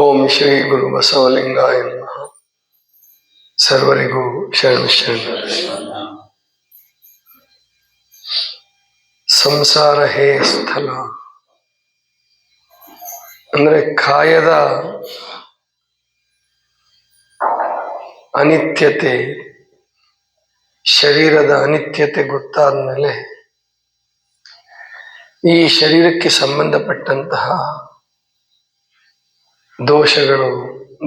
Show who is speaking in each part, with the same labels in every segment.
Speaker 1: ಓಂ ಶ್ರೀ ಗುರು ಬಸವಲಿಂಗಾಯ ನಮಃ. ಸರ್ವರಿಗೂ ಶರಣ ಶರಣ. ಸಂಸಾರ ಹೇ ಸ್ಥಳ ಅಂದ್ರೆ ಕಾಯದ ಅನಿತ್ಯತೆ, ಶರೀರದ ಅನಿತ್ಯತೆ ಗೊತ್ತಾದ ಮೇಲೆ ಈ ಶರೀರಕ್ಕೆ ಸಂಬಂಧಪಟ್ಟಂತಹ ದೋಷಗಳು,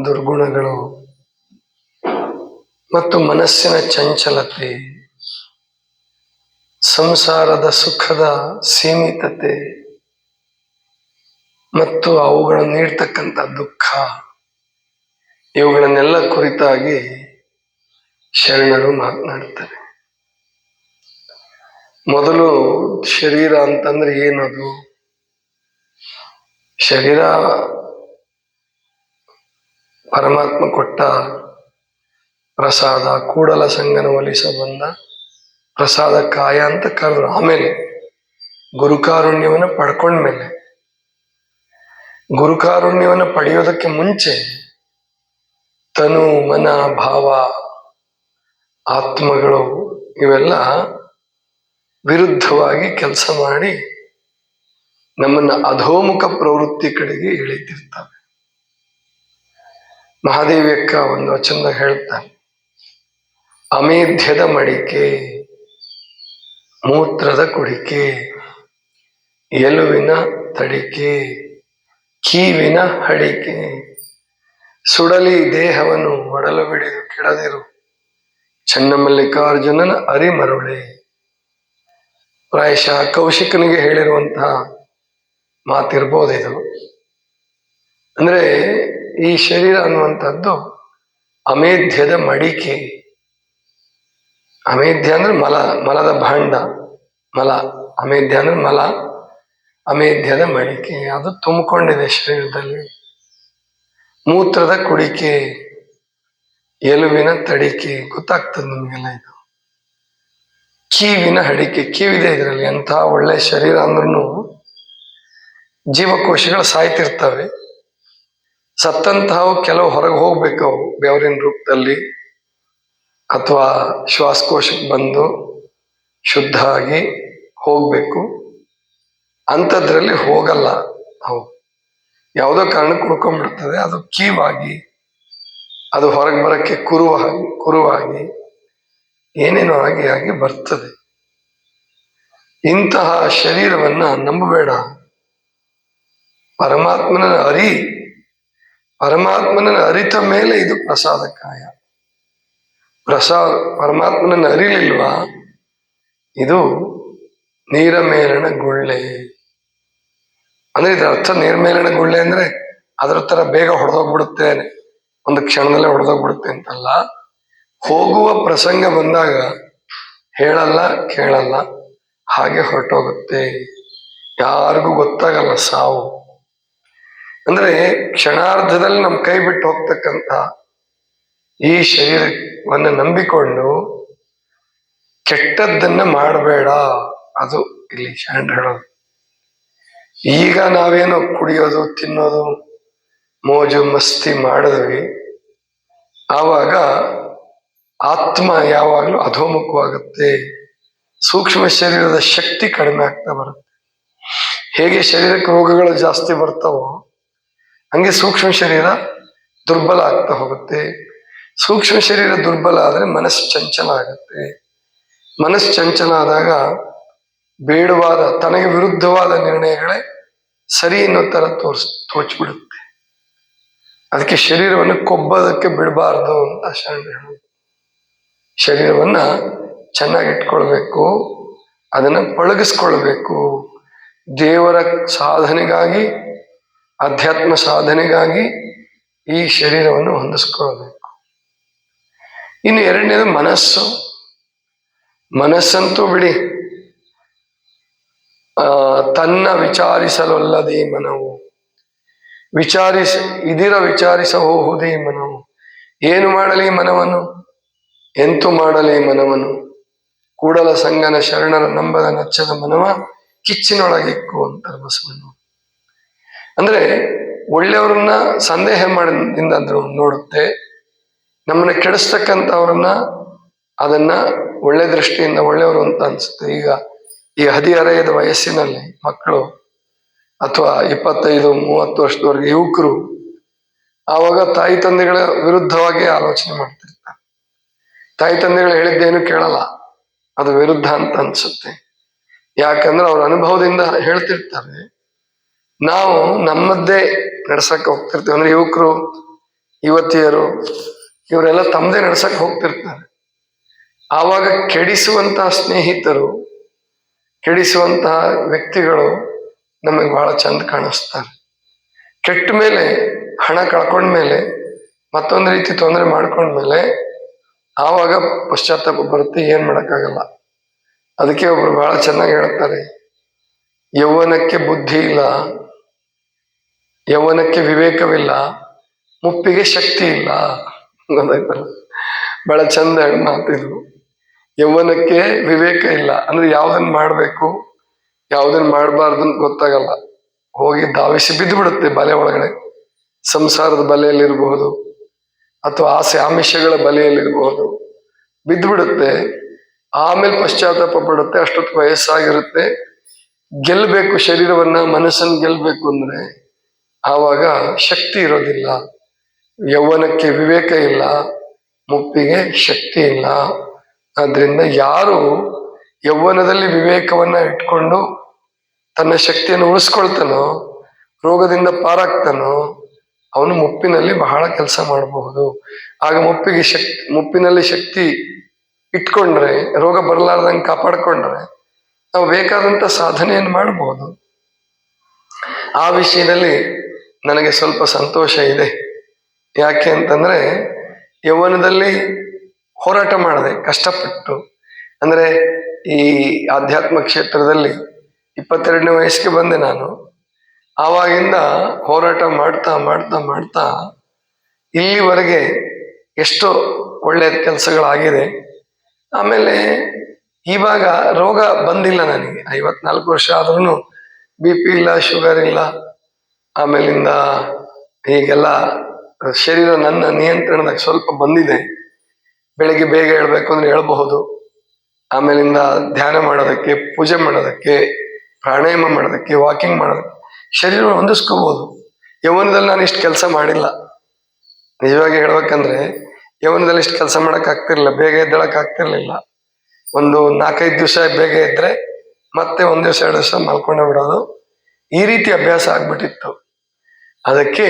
Speaker 1: ದುರ್ಗುಣಗಳು ಮತ್ತು ಮನಸ್ಸಿನ ಚಂಚಲತೆ, ಸಂಸಾರದ ಸುಖದ ಸೀಮಿತತೆ ಮತ್ತು ಅವುಗಳು ನೀಡ್ತಕ್ಕಂಥ ದುಃಖ, ಇವುಗಳನ್ನೆಲ್ಲ ಕುರಿತಾಗಿ ಶರಣರು ಮಾತನಾಡ್ತಾರೆ. ಮೊದಲು ಶರೀರ ಅಂತಂದ್ರೆ ಏನದು? ಶರೀರ ಪರಮಾತ್ಮ ಕೊಟ್ಟ ಪ್ರಸಾದ, ಕೂಡಲ ಸಂಗನ ಒಲಿಸ ಬಂದ ಪ್ರಸಾದ ಕಾಯ ಅಂತ ಕರೆದ್ರು. ಆಮೇಲೆ ಗುರುಕಾರುಣ್ಯವನ್ನು ಪಡ್ಕೊಂಡ್ಮೇಲೆ ಗುರುಕಾರುಣ್ಯವನ್ನು ಪಡೆಯೋದಕ್ಕೆ ಮುಂಚೆ ತನು, ಮನ, ಭಾವ, ಆತ್ಮಗಳು ಇವೆಲ್ಲ ವಿರುದ್ಧವಾಗಿ ಕೆಲಸ ಮಾಡಿ ನಮ್ಮನ್ನ ಅಧೋಮುಖ ಪ್ರವೃತ್ತಿ ಕಡೆಗೆ ಎಳೀತಿರ್ತವೆ ಮಹಾದೇವಿಯಕ್ಕ ಒಂದು ವಚನ ಹೇಳ್ತಾನೆ. ಅಮೇಧ್ಯದ ಮಡಿಕೆ, ಮೂತ್ರದ ಕುಡಿಕೆ, ಎಲುವಿನ ತಡಿಕೆ, ಕೀವಿನ ಹಡಿಕೆ, ಸುಡಲಿ ದೇಹವನ್ನು ಒಡಲು ಬಿಡಿದು ಕೆಡದಿರು. ಚನ್ನಮಲ್ಲಿಕಾರ್ಜುನನ ಅರಿಮರುಳೆ. ಪ್ರಾಯಶಃ ಕೌಶಿಕನಿಗೆ ಹೇಳಿರುವಂತಹ ಮಾತಿರ್ಬೋದಿದು. ಅಂದ್ರೆ ಈ ಶರೀರ ಅನ್ನುವಂಥದ್ದು ಅಮೇಧ್ಯದ ಮಡಿಕೆ. ಅಮೇಧ್ಯ ಅಂದ್ರೆ ಮಲ, ಮಲದ ಭಾಂಡ. ಮಲ, ಅಮೇಧ್ಯ ಅಂದ್ರೆ ಮಲ, ಅಮೇಧ್ಯದ ಮಡಿಕೆ. ಅದು ತುಂಬಿಕೊಂಡಿದೆ ಶರೀರದಲ್ಲಿ. ಮೂತ್ರದ ಕುಡಿಕೆ, ಎಲುವಿನ ತಡಿಕೆ, ಗೊತ್ತಾಗ್ತದೆ ನಮಗೆಲ್ಲ ಇದು. ಕೀವಿನ ಹಡಿಕೆ, ಕೀವಿದೆ ಇದರಲ್ಲಿ. ಎಂಥ ಒಳ್ಳೆ ಶರೀರ ಅಂದ್ರೂ ಜೀವಕೋಶಗಳು ಸಾಯ್ತಿರ್ತವೆ. ಸತ್ತಂತಹವು ಕೆಲವು ಹೊರಗೆ ಹೋಗ್ಬೇಕು ಬೆವರಿನ ರೂಪದಲ್ಲಿ ಅಥವಾ ಶ್ವಾಸಕೋಶಕ್ಕೆ ಬಂದು ಶುದ್ಧ ಆಗಿ ಹೋಗಬೇಕು. ಅಂಥದ್ರಲ್ಲಿ ಹೋಗಲ್ಲ ಅವು. ಯಾವುದೋ ಕಾರಣಕ್ಕೆ ಉಳ್ಕೊಂಡ್ಬಿಡ್ತದೆ, ಅದು ಕೀವಾಗಿ, ಅದು ಹೊರಗೆ ಬರೋಕ್ಕೆ ಕುರುವಾಗಿ ಕುರುವಾಗಿ ಏನೇನೋ ಆಗಿ ಆಗಿ ಬರ್ತದೆ. ಇಂತಹ ಶರೀರವನ್ನು ನಂಬಬೇಡ. ಪರಮಾತ್ಮನ ಅರಿ ಪರಮಾತ್ಮನ ಅರಿತ ಮೇಲೆ ಇದು ಪ್ರಸಾದ ಕಾಯ ಪ್ರಸಾದ ಪರಮಾತ್ಮನ ಅರಿಲಿಲ್ವಾ? ಇದು ನೀರ ಮೇಲಣ ಗುಳ್ಳೆ. ಅಂದ್ರೆ ಇದರ ಅರ್ಥ ನೀರ್ ಮೇಲಣ ಗುಳ್ಳೆ ಅಂದ್ರೆ ಅದರ ತರ ಬೇಗ ಹೊಡೆದೋಗ್ಬಿಡುತ್ತೆ, ಒಂದು ಕ್ಷಣದಲ್ಲೇ ಹೊಡೆದೋಗ್ಬಿಡುತ್ತೆ ಅಂತಲ್ಲ. ಹೋಗುವ ಪ್ರಸಂಗ ಬಂದಾಗ ಹೇಳಲ್ಲ, ಕೇಳಲ್ಲ, ಹಾಗೆ ಹೊರಟೋಗುತ್ತೆ. ಯಾರಿಗೂ ಗೊತ್ತಾಗಲ್ಲ ಸಾವು. ಅಂದ್ರೆ ಕ್ಷಣಾರ್ಧದಲ್ಲಿ ನಮ್ಮ ಕೈ ಬಿಟ್ಟು ಹೋಗ್ತಕ್ಕಂಥ ಈ ಶರೀರವನ್ನು ನಂಬಿಕೊಂಡು ಕೆಟ್ಟದ್ದನ್ನ ಮಾಡಬೇಡ. ಅದು ಇಲ್ಲಿ ಶರಣ ಹೇಳೋದು. ಈಗ ನಾವೇನೋ ಕುಡಿಯೋದು, ತಿನ್ನೋದು, ಮೋಜು, ಮಸ್ತಿ ಮಾಡಿದ್ವಿ. ಆವಾಗ ಆತ್ಮ ಯಾವಾಗಲೂ ಅಧೋಮುಖವಾಗುತ್ತೆ. ಸೂಕ್ಷ್ಮ ಶರೀರದ ಶಕ್ತಿ ಕಡಿಮೆ ಆಗ್ತಾ ಬರುತ್ತೆ. ಹೇಗೆ ಶರೀರಕ್ಕೆ ರೋಗಗಳು ಜಾಸ್ತಿ ಬರ್ತಾವೋ ಹಂಗೆ ಸೂಕ್ಷ್ಮ ಶರೀರ ದುರ್ಬಲ ಆಗ್ತಾ ಹೋಗುತ್ತೆ. ಸೂಕ್ಷ್ಮ ಶರೀರ ದುರ್ಬಲ ಆದರೆ ಮನಸ್ಸು ಚಂಚಲ ಆಗುತ್ತೆ. ಮನಸ್ಸು ಚಂಚಲ ಆದಾಗ ಬೇಡವಾದ, ತನಗೆ ವಿರುದ್ಧವಾದ ನಿರ್ಣಯಗಳೇ ಸರಿ ಅನ್ನೋ ತರ ತೋರ್ಸ್, ತೋಚ್ಬಿಡುತ್ತೆ. ಅದಕ್ಕೆ ಶರೀರವನ್ನು ಕೊಬ್ಬದಕ್ಕೆ ಬಿಡಬಾರ್ದು ಅಂತ ಶರಣ ಹೇಳೋದು ಶರೀರವನ್ನ ಚೆನ್ನಾಗಿ ಇಟ್ಕೊಳ್ಬೇಕು ಅದನ್ನ ಪಳಗಿಸ್ಕೊಳ್ಬೇಕು. ದೇವರ ಸಾಧನೆಗಾಗಿ ಅಧ್ಯಾತ್ಮ ಸಾಧನೆಗಾಗಿ ಈ ಶರೀರವನ್ನು ಹೊಂದಿಸ್ಕೊಳ್ಬೇಕು. ಇನ್ನು ಎರಡನೇದು ಮನಸ್ಸು. ಮನಸ್ಸಂತೂ ಬಿಡಿ ತನ್ನ ವಿಚಾರಿಸಲೊಲ್ಲದೆ ಮನವು. ವಿಚಾರಿಸ, ಇದಿರ ವಿಚಾರಿಸಬಹುದೇ ಮನವು. ಏನು ಮಾಡಲಿ ಮನವನ್ನು? ಎಂತು ಮಾಡಲಿ ಮನವನ್ನು? ಕೂಡಲ ಸಂಗನ ಶರಣರ ನಂಬದ ನಚ್ಚದ ಮನವ ಕಿಚ್ಚಿನೊಳಗಿಕ್ಕು ಅಂತ ಬಸವಣ್ಣ ಅಂದ್ರೆ ಒಳ್ಳೆಯವ್ರನ್ನ ಸಂದೇಹ ಮಾಡಿದಿಂದ ಅದು ನೋಡುತ್ತೆ, ನಮ್ಮನ್ನ ಕೆಡಿಸ್ತಕ್ಕಂಥವ್ರನ್ನ ಅದನ್ನ ಒಳ್ಳೆ ದೃಷ್ಟಿಯಿಂದ ಒಳ್ಳೆಯವರು ಅಂತ ಅನ್ಸುತ್ತೆ. ಈಗ ಈ ಹದಿಹರೆಯದ ವಯಸ್ಸಿನಲ್ಲಿ ಮಕ್ಕಳು ಅಥವಾ ಇಪ್ಪತ್ತೈದು, ಮೂವತ್ತು ವರ್ಷದವರೆಗೆ ಯುವಕರು ಆವಾಗ ತಾಯಿ ತಂದೆಗಳ ವಿರುದ್ಧವಾಗಿ ಆಲೋಚನೆ ಮಾಡ್ತಿರ್ತಾರೆ ತಾಯಿ ತಂದೆಗಳು ಹೇಳಿದ್ದೇನು ಕೇಳಲ್ಲ, ಅದು ವಿರುದ್ಧ ಅಂತ ಅನ್ಸುತ್ತೆ. ಯಾಕಂದ್ರೆ ಅವ್ರ ಅನುಭವದಿಂದ ಹೇಳ್ತಿರ್ತಾರೆ ನಾವು ನಮ್ಮದ್ದೇ ನಡ್ಸಕ್ ಹೋಗ್ತಿರ್ತೀವಿ. ಅಂದ್ರೆ ಯುವಕರು, ಯುವತಿಯರು, ಇವರೆಲ್ಲ ತಮ್ಮದೇ ನಡ್ಸಕ್ ಹೋಗ್ತಿರ್ತಾರೆ. ಆವಾಗ ಕೆಡಿಸುವಂತಹ ಸ್ನೇಹಿತರು, ಕೆಡಿಸುವಂತಹ ವ್ಯಕ್ತಿಗಳು ನಮಗೆ ಬಹಳ ಚಂದ ಕಾಣಿಸ್ತಾರೆ. ಕೆಟ್ಟ ಮೇಲೆ, ಹಣ ಕಳ್ಕೊಂಡ್ಮೇಲೆ ಮತ್ತೊಂದು ರೀತಿ ತೊಂದರೆ ಮಾಡ್ಕೊಂಡ್ಮೇಲೆ ಆವಾಗ ಪಶ್ಚಾತ್ತಾಪ ಬರುತ್ತೆ, ಏನ್ ಮಾಡೋಕ್ಕಾಗಲ್ಲ. ಅದಕ್ಕೆ ಒಬ್ರು ಬಹಳ ಚೆನ್ನಾಗಿ ಹೇಳ್ತಾರೆ. ಯೌವನಕ್ಕೆ ಬುದ್ಧಿ ಇಲ್ಲ. ಯೌವನಕ್ಕೆ ವಿವೇಕವಿಲ್ಲ, ಮುಪ್ಪಿಗೆ ಶಕ್ತಿ ಇಲ್ಲ ಬಹಳ ಚಂದ ಮಾತಿದ್ರು ಯೌವನಕ್ಕೆ ವಿವೇಕ ಇಲ್ಲ, ಅಂದ್ರೆ ಯಾವ್ದನ್ ಮಾಡ್ಬೇಕು, ಯಾವ್ದನ್ ಮಾಡಬಾರ್ದು ಅಂತ ಗೊತ್ತಾಗಲ್ಲ. ಹೋಗಿ ಧಾವಿಸಿ ಬಿದ್ದು ಬಿಡುತ್ತೆ ಬಲೆ ಒಳಗಡೆ, ಸಂಸಾರದ ಬಲೆಯಲ್ಲಿರಬಹುದು, ಅಥವಾ ಆಸೆ ಆಮಿಷಗಳ ಬಲೆಯಲ್ಲಿರಬಹುದು. ಬಿದ್ದು ಬಿಡುತ್ತೆ ಆಮೇಲೆ ಪಶ್ಚಾತ್ತಾಪ ಪಡುತ್ತೆ, ಅಷ್ಟೊತ್ತು ವಯಸ್ಸಾಗಿರುತ್ತೆ. ಗೆಲ್ಲಬೇಕು ಶರೀರವನ್ನ ಮನಸ್ಸನ್ನು ಗೆಲ್ಲಬೇಕು ಅಂದ್ರೆ ಆವಾಗ ಶಕ್ತಿ ಇರೋದಿಲ್ಲ. ಯೌವನಕ್ಕೆ ವಿವೇಕ ಇಲ್ಲ, ಮುಪ್ಪಿಗೆ ಶಕ್ತಿ ಇಲ್ಲ. ಆದ್ರಿಂದ ಯಾರು ಯೌವನದಲ್ಲಿ ವಿವೇಕವನ್ನ ಇಟ್ಕೊಂಡು ತನ್ನ ಶಕ್ತಿಯನ್ನು ಉಳಿಸ್ಕೊಳ್ತಾನೋ, ರೋಗದಿಂದ ಪಾರಾಗ್ತಾನೋ, ಅವನು ಮುಪ್ಪಿನಲ್ಲಿ ಬಹಳ ಕೆಲಸ ಮಾಡಬಹುದು. ಆಗ ಮುಪ್ಪಿಗೆ ಶಕ್ತಿ ಮುಪ್ಪಿನಲ್ಲಿ ಶಕ್ತಿ ಇಟ್ಕೊಂಡ್ರೆ, ರೋಗ ಬರಲಾರ್ದಂಗೆ ಕಾಪಾಡ್ಕೊಂಡ್ರೆ, ನಾವು ಬೇಕಾದಂತ ಸಾಧನೆಯನ್ನು ಮಾಡಬಹುದು ಆ ವಿಷಯದಲ್ಲಿ ನನಗೆ ಸ್ವಲ್ಪ ಸಂತೋಷ ಇದೆ. ಯಾಕೆ ಅಂತಂದ್ರೆ ಯೌವನದಲ್ಲಿ ಹೋರಾಟ ಮಾಡಿದೆ ಕಷ್ಟಪಟ್ಟು, ಅಂದ್ರೆ ಈ ಆಧ್ಯಾತ್ಮ ಕ್ಷೇತ್ರದಲ್ಲಿ ಇಪ್ಪತ್ತೆರಡನೇ ವಯಸ್ಸಿಗೆ ಬಂದೆ ನಾನು. ಆವಾಗಿಂದ ಹೋರಾಟ ಮಾಡ್ತಾ ಮಾಡ್ತಾ ಮಾಡ್ತಾ ಇಲ್ಲಿವರೆಗೆ ಎಷ್ಟೋ ಒಳ್ಳೆಯ ಕೆಲಸಗಳಾಗಿದೆ. ಆಮೇಲೆ ಇವಾಗ ರೋಗ ಬಂದಿಲ್ಲ ನನಗೆ. ಐವತ್ನಾಲ್ಕು ವರ್ಷ ಆದ್ರೂ ಬಿ ಪಿ ಇಲ್ಲ, ಶುಗರ್ ಇಲ್ಲ ಆಮೇಲಿಂದ ಈಗೆಲ್ಲ ಶರೀರ ನನ್ನ ನಿಯಂತ್ರಣದಾಗ ಸ್ವಲ್ಪ ಬಂದಿದೆ. ಬೆಳಿಗ್ಗೆ ಬೇಗ ಹೇಳ್ಬೇಕು ಅಂದ್ರೆ ಹೇಳ್ಬಹುದು. ಆಮೇಲಿಂದ ಧ್ಯಾನ ಮಾಡೋದಕ್ಕೆ, ಪೂಜೆ ಮಾಡೋದಕ್ಕೆ, ಪ್ರಾಣಾಯಾಮ ಮಾಡೋದಕ್ಕೆ ವಾಕಿಂಗ್ ಮಾಡೋದಕ್ಕೆ ಶರೀರ ಹೊಂದಿಸ್ಕೋಬಹುದು. ಯೌವನದಲ್ಲಿ ನಾನು ಇಷ್ಟು ಕೆಲಸ ಮಾಡಿಲ್ಲ. ನಿಜವಾಗಿ ಹೇಳ್ಬೇಕಂದ್ರೆ ಯೌವನದಲ್ಲಿ ಇಷ್ಟು ಕೆಲಸ ಮಾಡಕ್ ಆಗ್ತಿರ್ಲಿಲ್ಲ. ಬೇಗ ಎದ್ದಳಕ್ ಆಗ್ತಿರ್ಲಿಲ್ಲ. ಒಂದು ನಾಲ್ಕೈದು ದಿವಸ ಬೇಗ ಇದ್ರೆ ಮತ್ತೆ ಒಂದ್ ದಿವಸ, ಎರಡು ದಿವಸ ಮಲ್ಕೊಂಡೇ ಬಿಡೋದು. ಈ ರೀತಿ ಅಭ್ಯಾಸ ಆಗ್ಬಿಟ್ಟಿತ್ತು. ಅದಕ್ಕೆ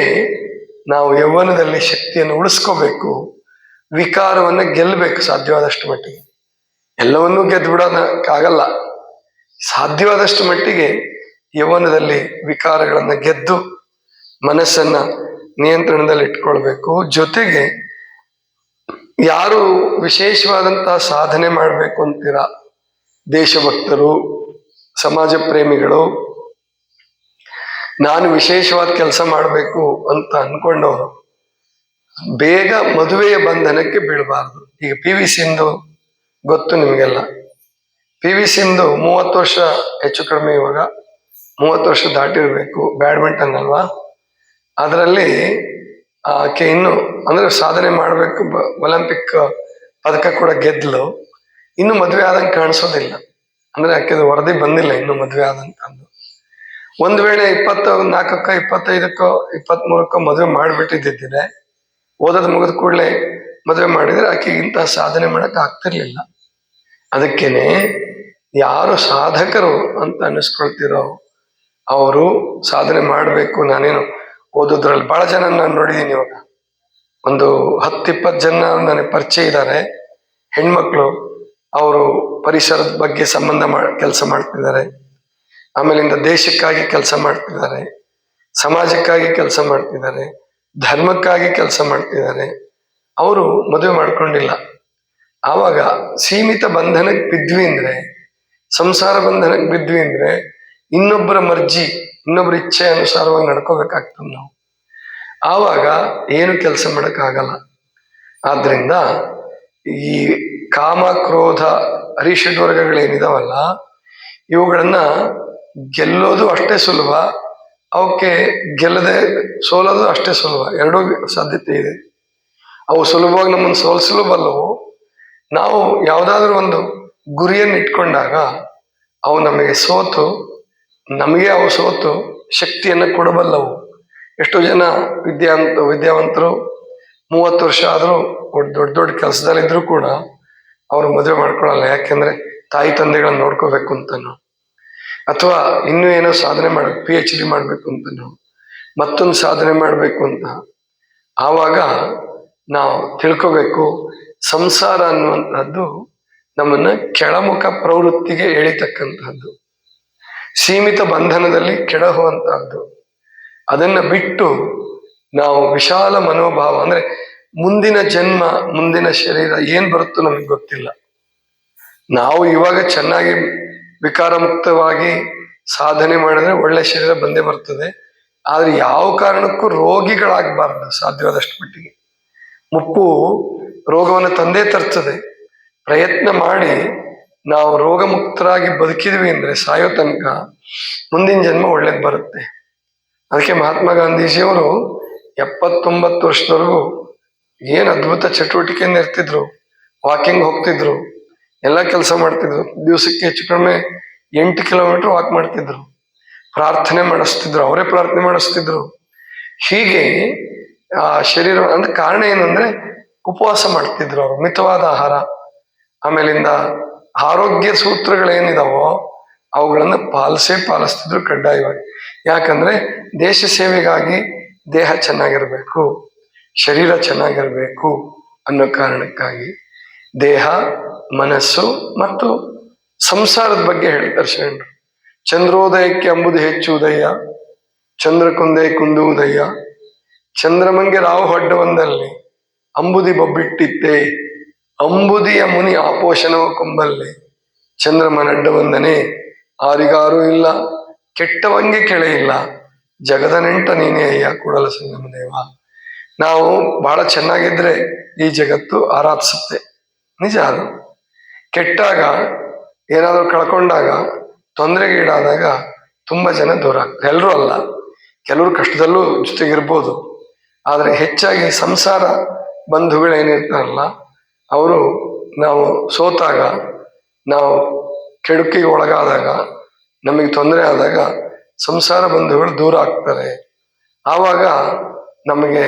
Speaker 1: ನಾವು ಯೌವನದಲ್ಲಿ ಶಕ್ತಿಯನ್ನು ಉಳಿಸ್ಕೋಬೇಕು, ವಿಕಾರವನ್ನು ಗೆಲ್ಲಬೇಕು ಸಾಧ್ಯವಾದಷ್ಟು ಮಟ್ಟಿಗೆ. ಎಲ್ಲವನ್ನೂ ಗೆದ್ದು ಬಿಡೋದಕ್ಕಾಗಲ್ಲ. ಸಾಧ್ಯವಾದಷ್ಟು ಮಟ್ಟಿಗೆ ಯೌವನದಲ್ಲಿ ವಿಕಾರಗಳನ್ನು ಗೆದ್ದು ಮನಸ್ಸನ್ನ ನಿಯಂತ್ರಣದಲ್ಲಿ ಇಟ್ಕೊಳ್ಬೇಕು. ಜೊತೆಗೆ ಯಾರು ವಿಶೇಷವಾದಂತಹ ಸಾಧನೆ ಮಾಡಬೇಕು ಅಂತೀರಾ? ದೇಶಭಕ್ತರು ಸಮಾಜ ಪ್ರೇಮಿಗಳು ನಾನು ವಿಶೇಷವಾದ ಕೆಲಸ ಮಾಡಬೇಕು ಅಂತ ಅನ್ಕೊಂಡವರು, ಬೇಗ ಮದುವೆಯ ಬಂಧನಕ್ಕೆ ಬೀಳಬಾರ್ದು. ಈಗ ಪಿ ವಿ ಸಿಂಧು ಗೊತ್ತು ನಿಮಗೆಲ್ಲ. ಪಿ ವಿ ಸಿಂಧು ಮೂವತ್ತು ವರ್ಷ ಹೆಚ್ಚು ಕಡಿಮೆ ಇವಾಗ. ಮೂವತ್ತು ವರ್ಷ ದಾಟಿರ್ಬೇಕು, ಬ್ಯಾಡ್ಮಿಂಟನ್ ಅಲ್ವಾ? ಅದರಲ್ಲಿ ಆಕೆ ಇನ್ನು, ಅಂದ್ರೆ ಸಾಧನೆ ಮಾಡಬೇಕು ಒಲಿಂಪಿಕ್, ಪದಕ ಕೂಡ ಗೆದ್ಲು. ಇನ್ನು ಮದುವೆ ಆದಂಗೆ ಕಾಣಿಸೋದಿಲ್ಲ. ಅಂದ್ರೆ ಆಕೆದು ವರದಿ ಬಂದಿಲ್ಲ ಇನ್ನು ಮದುವೆ ಆದಂತಂದು ಒಂದ್ ವೇಳೆ ಇಪ್ಪತ್ತ ನಾಲ್ಕಕ್ಕ, ಇಪ್ಪತ್ತೈದಕ್ಕೋ ಇಪ್ಪತ್ತ್ ಮೂರಕ್ಕೋ ಮದುವೆ ಮಾಡಿಬಿಟ್ಟಿದ್ದಿದ್ರೆ ಓದೋದು ಮುಗಿದ ಕೂಡಲೇ ಮದುವೆ ಮಾಡಿದ್ರೆ ಆಕೆಗೆ ಇಂತಹ ಸಾಧನೆ ಮಾಡಕ್ ಆಗ್ತಿರ್ಲಿಲ್ಲ. ಅದಕ್ಕೇನೆ ಯಾರು ಸಾಧಕರು ಅಂತ ಅನ್ನಿಸ್ಕೊಳ್ತಿರೋ ಅವರು ಸಾಧನೆ ಮಾಡಬೇಕು. ನಾನೇನು ಓದೋದ್ರಲ್ಲಿ ಬಹಳ ಜನ ನಾನು ನೋಡಿದ್ದೀನಿ ಇವಾಗ. ಒಂದು ಹತ್ತಿಪ್ಪತ್ತು ಜನ ನನಗೆ ಪರಿಚಯ ಇದ್ದಾರೆ ಹೆಣ್ಮಕ್ಳು ಅವರು ಪರಿಸರದ ಬಗ್ಗೆ ಸಂಬಂಧ ಮಾಡ, ಕೆಲಸ ಮಾಡ್ತಿದ್ದಾರೆ. ಆಮೇಲಿಂದ ದೇಶಕ್ಕಾಗಿ ಕೆಲಸ ಮಾಡ್ತಿದ್ದಾರೆ, ಸಮಾಜಕ್ಕಾಗಿ ಕೆಲಸ ಮಾಡ್ತಿದ್ದಾರೆ, ಧರ್ಮಕ್ಕಾಗಿ ಕೆಲಸ ಮಾಡ್ತಿದ್ದಾರೆ. ಅವರು ಮದುವೆ ಮಾಡ್ಕೊಂಡಿಲ್ಲ. ಆವಾಗ ಸೀಮಿತ ಬಂಧನಕ್ಕೆ ಬಿದ್ವಿ ಅಂದ್ರೆ, ಸಂಸಾರ ಬಂಧನಕ್ಕೆ ಬಿದ್ವಿ ಅಂದ್ರೆ ಇನ್ನೊಬ್ಬರ ಮರ್ಜಿ, ಇನ್ನೊಬ್ಬರ ಇಚ್ಛೆ ಅನುಸಾರವಾಗಿ ನಡ್ಕೋಬೇಕಾಗ್ತದೆ ನಾವು. ಆವಾಗ ಏನು ಕೆಲಸ ಆಗಲ್ಲ ಆದ್ರಿಂದ ಈ ಕಾಮ ಕ್ರೋಧ ಹರಿಷಡ್ವರ್ಗಗಳೇನಿದಾವಲ್ಲ ಇವುಗಳನ್ನ ಗೆಲ್ಲೋದು ಅಷ್ಟೇ ಸುಲಭ. ಅವಕ್ಕೆ ಗೆಲ್ಲದೆ ಸೋಲೋದು ಅಷ್ಟೇ ಸುಲಭ. ಎರಡೂ ಸಾಧ್ಯತೆ ಇದೆ. ಅವು ಸುಲಭವಾಗಿ ನಮ್ಮನ್ನು ಸೋಲಿಸಲು ಬಲ್ಲವು. ನಾವು ಯಾವುದಾದ್ರೂ ಒಂದು ಗುರಿಯನ್ನು ಇಟ್ಕೊಂಡಾಗ ಅವು ನಮಗೆ ಸೋತು, ನಮಗೆ ಅವು ಸೋತು ಶಕ್ತಿಯನ್ನು ಕೊಡಬಲ್ಲವು ಎಷ್ಟೋ ಜನ ವಿದ್ಯಾವಂತ, ವಿದ್ಯಾವಂತರು ಮೂವತ್ತು ವರ್ಷ ಆದರೂ ದೊಡ್ಡ ದೊಡ್ಡ ಕೆಲಸದಲ್ಲಿದ್ದರೂ ಕೂಡ ಅವರು ಮದುವೆ ಮಾಡ್ಕೊಳ್ಳಲ್ಲ. ಯಾಕೆಂದರೆ ತಾಯಿ ತಂದೆಗಳನ್ನ ನೋಡ್ಕೋಬೇಕು ಅಂತನೋ. ಅಥವಾ ಇನ್ನೂ ಏನೋ ಸಾಧನೆ ಮಾಡ ಪಿ ಎಚ್ ಡಿ ಮಾಡಬೇಕು ನಾವು, ಮತ್ತೊಂದು ಸಾಧನೆ ಮಾಡಬೇಕು ಅಂತ. ಆವಾಗ ನಾವು ತಿಳ್ಕೋಬೇಕು, ಸಂಸಾರ ಅನ್ನುವಂಥದ್ದು ನಮ್ಮನ್ನ ಕೆಳಮುಖ ಪ್ರವೃತ್ತಿಗೆ ಎಳಿತಕ್ಕಂತಹದ್ದು. ಸೀಮಿತ ಬಂಧನದಲ್ಲಿ ಕೆಡಹುವಂತಹದ್ದು. ಅದನ್ನ ಬಿಟ್ಟು ನಾವು ವಿಶಾಲ ಮನೋಭಾವ, ಅಂದ್ರೆ ಮುಂದಿನ ಜನ್ಮ, ಮುಂದಿನ ಶರೀರ ಏನ್ ಬರುತ್ತೋ ನಮಗೆ ಗೊತ್ತಿಲ್ಲ. ನಾವು ಇವಾಗ ಚೆನ್ನಾಗಿ ವಿಕಾರ ಮುಕ್ತವಾಗಿ ಸಾಧನೆ ಮಾಡಿದ್ರೆ ಒಳ್ಳೆ ಶರೀರ ಬಂದೇ ಬರ್ತದೆ. ಆದ್ರೆ ಯಾವ ಕಾರಣಕ್ಕೂ ರೋಗಿಗಳಾಗಬಾರ್ದು ಸಾಧ್ಯವಾದಷ್ಟು ಮಟ್ಟಿಗೆ. ಮುಪ್ಪು ರೋಗವನ್ನು ತಂದೇ ತರ್ತದೆ. ಪ್ರಯತ್ನ ಮಾಡಿ ನಾವು ರೋಗ ಮುಕ್ತರಾಗಿ ಬದುಕಿದ್ವಿ ಅಂದ್ರೆ ಸಾಯೋ ತನಕ ಮುಂದಿನ ಜನ್ಮ ಒಳ್ಳೇದು ಬರುತ್ತೆ. ಅದಕ್ಕೆ ಮಹಾತ್ಮ ಗಾಂಧೀಜಿಯವರು ಎಪ್ಪತ್ತೊಂಬತ್ತು ವರ್ಷದವರೆಗೂ ಏನು ಅದ್ಭುತ ಚಟುವಟಿಕೆಯಿಂದ ಇರ್ತಿದ್ರು, ವಾಕಿಂಗ್ ಹೋಗ್ತಿದ್ರು ಎಲ್ಲ ಕೆಲಸ ಮಾಡ್ತಿದ್ರು. ದಿವಸಕ್ಕೆ ಹೆಚ್ಚು ಕಡಿಮೆ ಎಂಟು ಕಿಲೋಮೀಟರ್ ವಾಕ್ ಮಾಡ್ತಿದ್ರು. ಪ್ರಾರ್ಥನೆ ಮಾಡಿಸ್ತಿದ್ರು. ಅವರೇ ಪ್ರಾರ್ಥನೆ ಮಾಡಿಸ್ತಿದ್ರು. ಹೀಗೆ, ಆ, ಶರೀರ, ಅಂದ್ರೆ ಕಾರಣ ಏನಂದ್ರೆ ಉಪವಾಸ ಮಾಡ್ತಿದ್ರು ಅವರು. ಮಿತವಾದ ಆಹಾರ. ಆಮೇಲಿಂದ ಆರೋಗ್ಯ ಸೂತ್ರಗಳೇನಿದಾವೋ, ಅವುಗಳನ್ನು ಪಾಲಿಸೇ ಪಾಲಿಸ್ತಿದ್ರು ಕಡ್ಡಾಯವಾಗಿ. ಯಾಕಂದ್ರೆ ದೇಶ ಸೇವೆಗಾಗಿ ದೇಹ ಚೆನ್ನಾಗಿರಬೇಕು, ಶರೀರ ಚೆನ್ನಾಗಿರಬೇಕು ಅನ್ನೋ ಕಾರಣಕ್ಕಾಗಿ ದೇಹ, ಮನಸ್ಸು ಮತ್ತು ಸಂಸಾರದ ಬಗ್ಗೆ ಹೇಳ್ತಾರೆ ಶರಣರು ಚಂದ್ರೋದಯಕ್ಕೆ ಅಂಬುದು ಹೆಚ್ಚು ಉದಯ, ಚಂದ್ರಕುಂದೆ ಕುಂದು ಉದಯ. ಚಂದ್ರಮಂಗೆ ರಾವು ಹೊಡ್ಡವೊಂದಲ್ಲಿ ಅಂಬುದಿ ಬೊಬ್ಬಿಟ್ಟಿತ್ತೆ. ಅಂಬುದಿಯ ಮುನಿ ಆಪೋಷಣವ ಕೊಂಬಲ್ಲಿ. ಚಂದ್ರಮನಡ್ಡವೊಂದನೆ ಆರಿಗಾರು ಇಲ್ಲ ಕೆಟ್ಟವಂಗೆ ಕೆಳೆ ಇಲ್ಲ. ಜಗದ ನೆಂಟ ನೀನೇ ಅಯ್ಯ ಕೂಡಲ ಸಂಗಮ ದೇವ. ನಾವು ಬಹಳ ಚೆನ್ನಾಗಿದ್ರೆ ಈ ಜಗತ್ತು ಆರಾಧಿಸುತ್ತೆ. ನಿಜ ಅದು. ಕೆಟ್ಟಾಗ, ಏನಾದರೂ ಕಳ್ಕೊಂಡಾಗ ತೊಂದರೆಗೀಡಾದಾಗ ತುಂಬ ಜನ ದೂರ. ಆಗ್ತಾರೆ ಎಲ್ಲರೂ ಅಲ್ಲ. ಕೆಲವರು ಕಷ್ಟದಲ್ಲೂ ಜೊತೆಗಿರ್ಬೋದು. ಆದರೆ ಹೆಚ್ಚಾಗಿ ಸಂಸಾರ ಬಂಧುಗಳೇನಿರ್ತಾರಲ್ಲ ಅವರು ನಾವು ಸೋತಾಗ, ನಾವು ಕೆಡುಕಿಗೆ ಒಳಗಾದಾಗ, ನಮಗೆ ತೊಂದರೆ ಆದಾಗ ಸಂಸಾರ ಬಂಧುಗಳು ದೂರ ಆಗ್ತಾರೆ. ಆವಾಗ ನಮಗೆ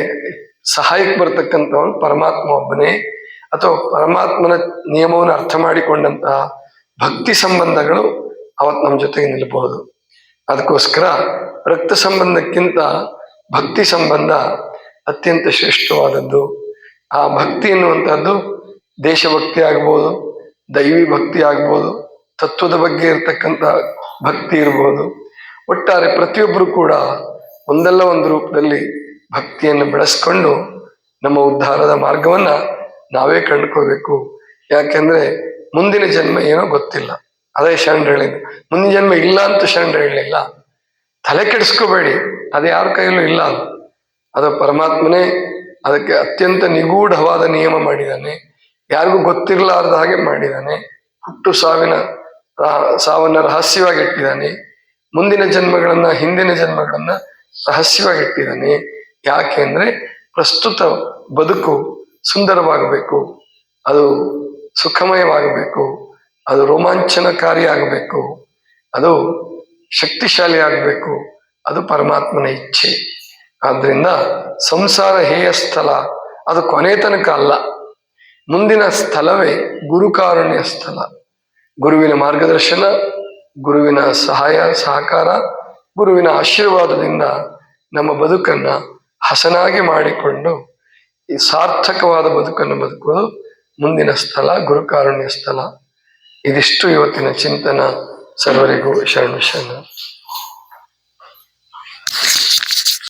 Speaker 1: ಸಹಾಯಕ್ಕೆ ಬರ್ತಕ್ಕಂಥವನು ಪರಮಾತ್ಮ ಒಬ್ಬನೇ ಅಥವಾ ಪರಮಾತ್ಮನ ನಿಯಮವನ್ನು ಅರ್ಥ ಮಾಡಿಕೊಂಡಂತಹ ಭಕ್ತಿ ಸಂಬಂಧಗಳು ಅವತ್ ನಮ್ಮ ಜೊತೆಗೆ ನಿಲ್ಲಬಹುದು ಅದಕ್ಕೋಸ್ಕರ ರಕ್ತ ಸಂಬಂಧಕ್ಕಿಂತ ಭಕ್ತಿ ಸಂಬಂಧ ಅತ್ಯಂತ ಶ್ರೇಷ್ಠವಾದದ್ದು. ಆ ಭಕ್ತಿ ಎನ್ನುವಂಥದ್ದು ದೇಶಭಕ್ತಿ ಆಗ್ಬೋದು, ದೈವಿ ಭಕ್ತಿ ಆಗ್ಬೋದು, ತತ್ವದ ಬಗ್ಗೆ ಇರತಕ್ಕಂಥ ಭಕ್ತಿ ಇರ್ಬೋದು. ಒಟ್ಟಾರೆ ಪ್ರತಿಯೊಬ್ಬರು ಕೂಡ ಒಂದಲ್ಲ ಒಂದು ರೂಪದಲ್ಲಿ ಭಕ್ತಿಯನ್ನು ಬೆಳೆಸ್ಕೊಂಡು ನಮ್ಮ ಉದ್ಧಾರದ ಮಾರ್ಗವನ್ನ ನಾವೇ ಕಂಡುಕೋಬೇಕು ಯಾಕೆಂದ್ರೆ ಮುಂದಿನ ಜನ್ಮ ಏನೋ ಗೊತ್ತಿಲ್ಲ. ಅದೇ ಶರಣರು ಹೇಳಿದ್ದು. ಮುಂದಿನ ಜನ್ಮ ಇಲ್ಲ ಅಂತ ಶರಣರು ಹೇಳಲಿಲ್ಲ. ತಲೆ ಕೆಡಿಸ್ಕೋಬೇಡಿ. ಅದು ಯಾರ ಕೈಯಲ್ಲೂ ಇಲ್ಲ ಅದು. ಪರಮಾತ್ಮನೇ ಅದಕ್ಕೆ ಅತ್ಯಂತ ನಿಗೂಢವಾದ ನಿಯಮ ಮಾಡಿದ್ದಾನೆ. ಯಾರಿಗೂ ಗೊತ್ತಿರಲಾರದ ಹಾಗೆ ಮಾಡಿದ್ದಾನೆ. ಹುಟ್ಟು ಸಾವಿನ ಸಾವನ್ನ ರಹಸ್ಯವಾಗಿ ಇಟ್ಟಿದ್ದಾನೆ. ಮುಂದಿನ ಜನ್ಮಗಳನ್ನ, ಹಿಂದಿನ ಜನ್ಮಗಳನ್ನ ರಹಸ್ಯವಾಗಿ ಇಟ್ಟಿದ್ದಾನೆ. ಯಾಕೆ ಅಂದ್ರೆ ಪ್ರಸ್ತುತ ಬದುಕು ಸುಂದರವಾಗಬೇಕು, ಅದು ಸುಖಮಯವಾಗಬೇಕು, ಅದು ರೋಮಾಂಚನಕಾರಿ ಆಗಬೇಕು ಅದು ಶಕ್ತಿಶಾಲಿ ಆಗಬೇಕು ಅದು ಪರಮಾತ್ಮನ ಇಚ್ಛೆ. ಆದ್ದರಿಂದ ಸಂಸಾರ ಹೇಯ ಸ್ಥಳ, ಅದು ಕೊನೆ ತನಕ ಅಲ್ಲ. ಮುಂದಿನ ಸ್ಥಳವೇ ಗುರುಕಾರುಣ್ಯ ಸ್ಥಳ. ಗುರುವಿನ ಮಾರ್ಗದರ್ಶನ, ಗುರುವಿನ ಸಹಾಯ, ಸಹಕಾರ, ಗುರುವಿನ ಆಶೀರ್ವಾದದಿಂದ ನಮ್ಮ ಬದುಕನ್ನ ಹಸನಾಗಿ ಮಾಡಿಕೊಂಡು ಈ ಸಾರ್ಥಕವಾದ ಬದುಕನ್ನು ಬದುಕುವುದು ಮುಂದಿನ ಸ್ಥಳ ಗುರುಕಾರುಣ್ಯ ಸ್ಥಳ. ಇದಿಷ್ಟು ಇವತ್ತಿನ ಚಿಂತನ. ಸರ್ವರಿಗೂ ಶರಣು ಶರಣ.